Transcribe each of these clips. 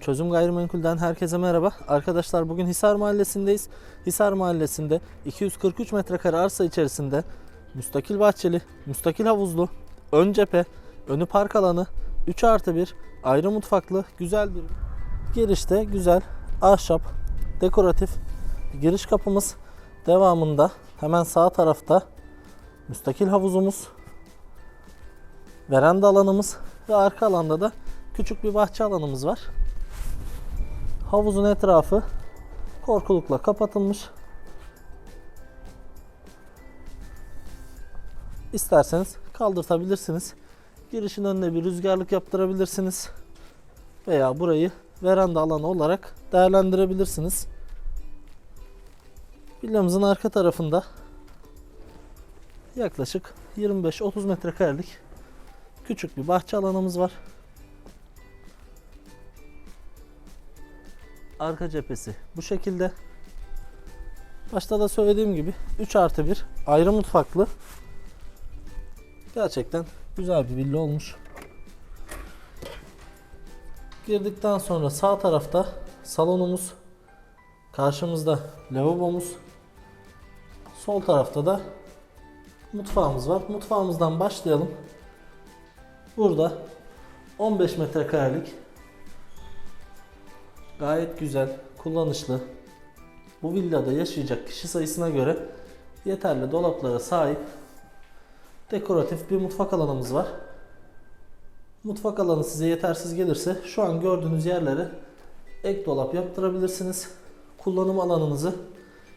Çözüm Gayrimenkul'den herkese merhaba. Arkadaşlar bugün Hisar Mahallesi'ndeyiz. Hisar Mahallesi'nde 243 metrekare arsa içerisinde müstakil bahçeli, müstakil havuzlu, ön cephe, önü park alanı, 3 artı 1, ayrı mutfaklı, güzel bir girişte güzel ahşap, dekoratif giriş kapımız. Devamında hemen sağ tarafta müstakil havuzumuz, veranda alanımız ve arka alanda da küçük bir bahçe alanımız var. Havuzun etrafı korkulukla kapatılmış. İsterseniz kaldırtabilirsiniz. Girişin önüne bir rüzgarlık yaptırabilirsiniz. Veya burayı veranda alanı olarak değerlendirebilirsiniz. Villamızın arka tarafında yaklaşık 25-30 metrekarelik küçük bir bahçe alanımız var. Arka cephesi bu şekilde. Başta da söylediğim gibi 3 artı 1 ayrı mutfaklı. Gerçekten güzel bir villa olmuş. Girdikten sonra sağ tarafta salonumuz, karşımızda lavabomuz, sol tarafta da mutfağımız var. Mutfağımızdan başlayalım. Burada 15 metrekarelik gayet güzel, kullanışlı. Bu villada yaşayacak kişi sayısına göre yeterli dolaplara sahip dekoratif bir mutfak alanımız var. Mutfak alanı size yetersiz gelirse şu an gördüğünüz yerlere ek dolap yaptırabilirsiniz. Kullanım alanınızı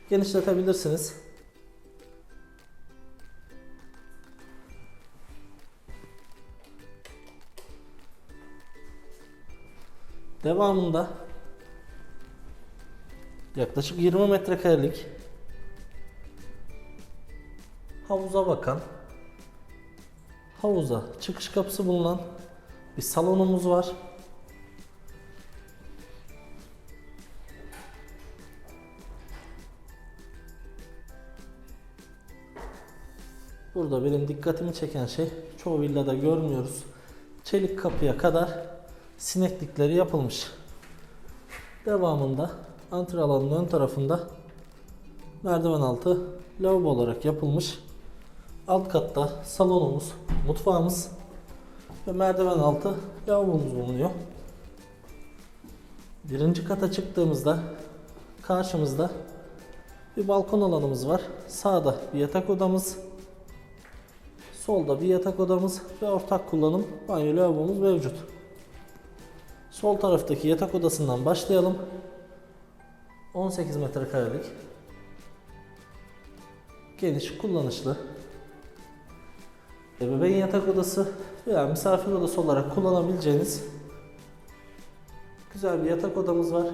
genişletebilirsiniz. Devamında yaklaşık 20 metrekarelik havuza bakan havuza çıkış kapısı bulunan bir salonumuz var. Burada benim dikkatimi çeken şey çoğu villada görmüyoruz. Çelik kapıya kadar sineklikleri yapılmış. Devamında antre alanının ön tarafında merdiven altı lavabo olarak yapılmış. Alt katta salonumuz, mutfağımız ve merdiven altı lavabomuz bulunuyor. Birinci kata çıktığımızda karşımızda bir balkon alanımız var. Sağda bir yatak odamız, solda bir yatak odamız ve ortak kullanım banyo lavabomuz mevcut. Sol taraftaki yatak odasından başlayalım. 18 metrekarelik. Geniş, kullanışlı. Ebeveyn yatak odası veya misafir odası olarak kullanabileceğiniz güzel bir yatak odamız var.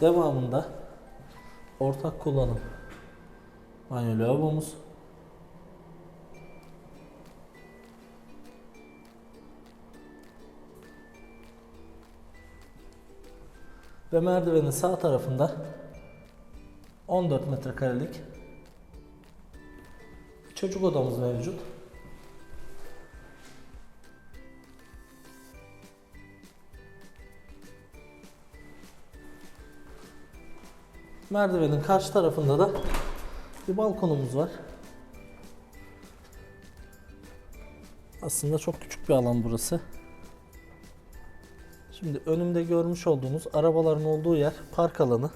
Devamında ortak kullanım banyo lavabomuz. Ve merdivenin sağ tarafında 14 metrekarelik çocuk odamız mevcut. Merdivenin karşı tarafında da bir balkonumuz var. Aslında çok küçük bir alan burası. Şimdi önümde görmüş olduğunuz arabaların olduğu yer park alanı.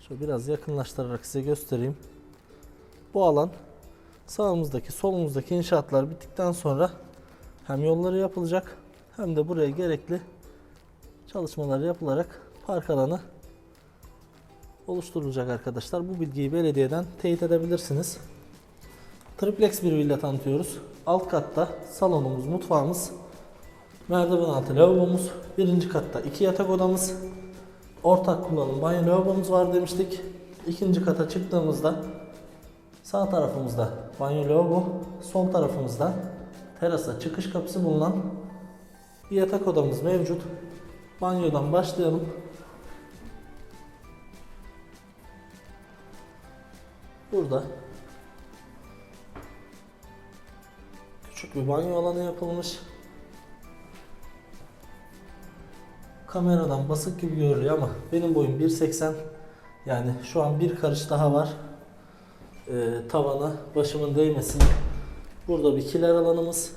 Şöyle biraz yakınlaştırarak size göstereyim. Bu alan sağımızdaki solumuzdaki inşaatlar bittikten sonra hem yolları yapılacak hem de buraya gerekli çalışmalar yapılarak park alanı oluşturulacak arkadaşlar. Bu bilgiyi belediyeden teyit edebilirsiniz. Triplex bir villa tanıtıyoruz. Alt katta salonumuz, mutfağımız, merdiven altı lavabomuz, birinci katta iki yatak odamız, ortak kullanım banyo lavabomuz var demiştik. İkinci kata çıktığımızda sağ tarafımızda banyo lavabo, sol tarafımızda terasa çıkış kapısı bulunan bir yatak odamız mevcut. Banyodan başlayalım. Burada Küçük bir banyo alanı yapılmış. Kameradan basık gibi görünüyor ama benim boyum 1.80 yani şu an bir karış daha var Ee, tavana başımın değmesin. Burada bir kiler alanımız.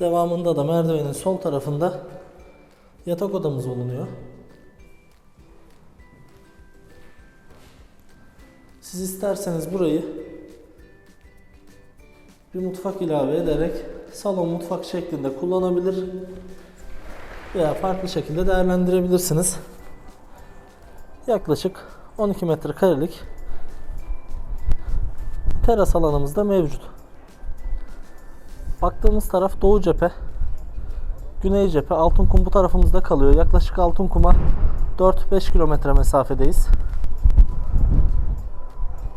Devamında da merdivenin sol tarafında yatak odamız bulunuyor. Siz isterseniz burayı bir mutfak ilave ederek salon mutfak şeklinde kullanabilir veya farklı şekilde değerlendirebilirsiniz. Yaklaşık 12 metrekarelik teras alanımız da mevcut. Baktığımız taraf doğu cephe. Güney cephe Altınkum bu tarafımızda kalıyor. Yaklaşık Altınkum'a 4-5 kilometre mesafedeyiz.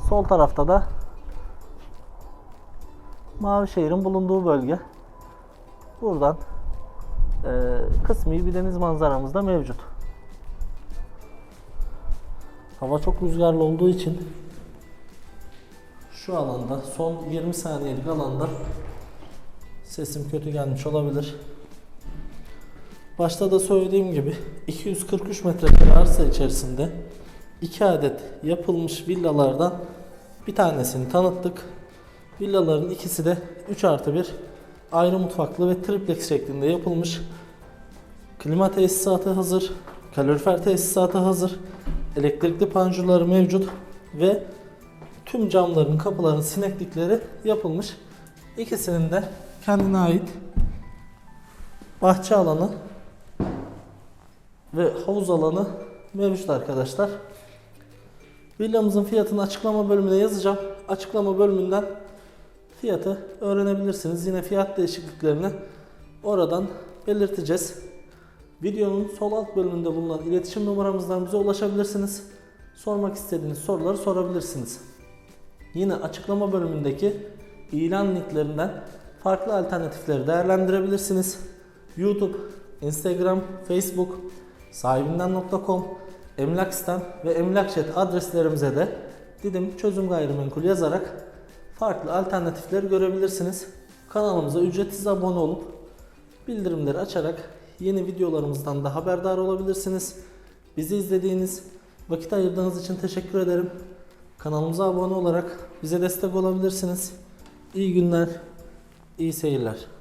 Sol tarafta da Mavişehir'in bulunduğu bölge. Buradan e, kısmi bir deniz manzaramız da mevcut. Hava çok rüzgarlı olduğu için şu alanda son 20 saniyelik alanda sesim kötü gelmiş olabilir. Başta da söylediğim gibi 243 metrekare arsa içerisinde 2 adet yapılmış villalardan bir tanesini tanıttık. Villaların ikisi de 3 artı 1 ayrı mutfaklı ve triplex şeklinde yapılmış. Klima tesisatı hazır, kalorifer tesisatı hazır, elektrikli panjurları mevcut ve tüm camların, kapıların sineklikleri yapılmış. İkisinin de kendine ait bahçe alanı ve havuz alanı mevcut arkadaşlar. Villamızın fiyatını açıklama bölümüne yazacağım. Açıklama bölümünden fiyatı öğrenebilirsiniz. Yine fiyat değişikliklerini oradan belirteceğiz. Videonun sol alt bölümünde bulunan iletişim numaramızdan bize ulaşabilirsiniz. Sormak istediğiniz soruları sorabilirsiniz. Yine açıklama bölümündeki ilan linklerinden farklı alternatifleri değerlendirebilirsiniz. YouTube, Instagram, Facebook, sahibinden.com, emlakstem ve emlakchat adreslerimize de Didim Çözüm Gayrimenkul yazarak farklı alternatifleri görebilirsiniz. Kanalımıza ücretsiz abone olup bildirimleri açarak yeni videolarımızdan da haberdar olabilirsiniz. Bizi izlediğiniz, vakit ayırdığınız için teşekkür ederim. Kanalımıza abone olarak bize destek olabilirsiniz. İyi günler, iyi seyirler.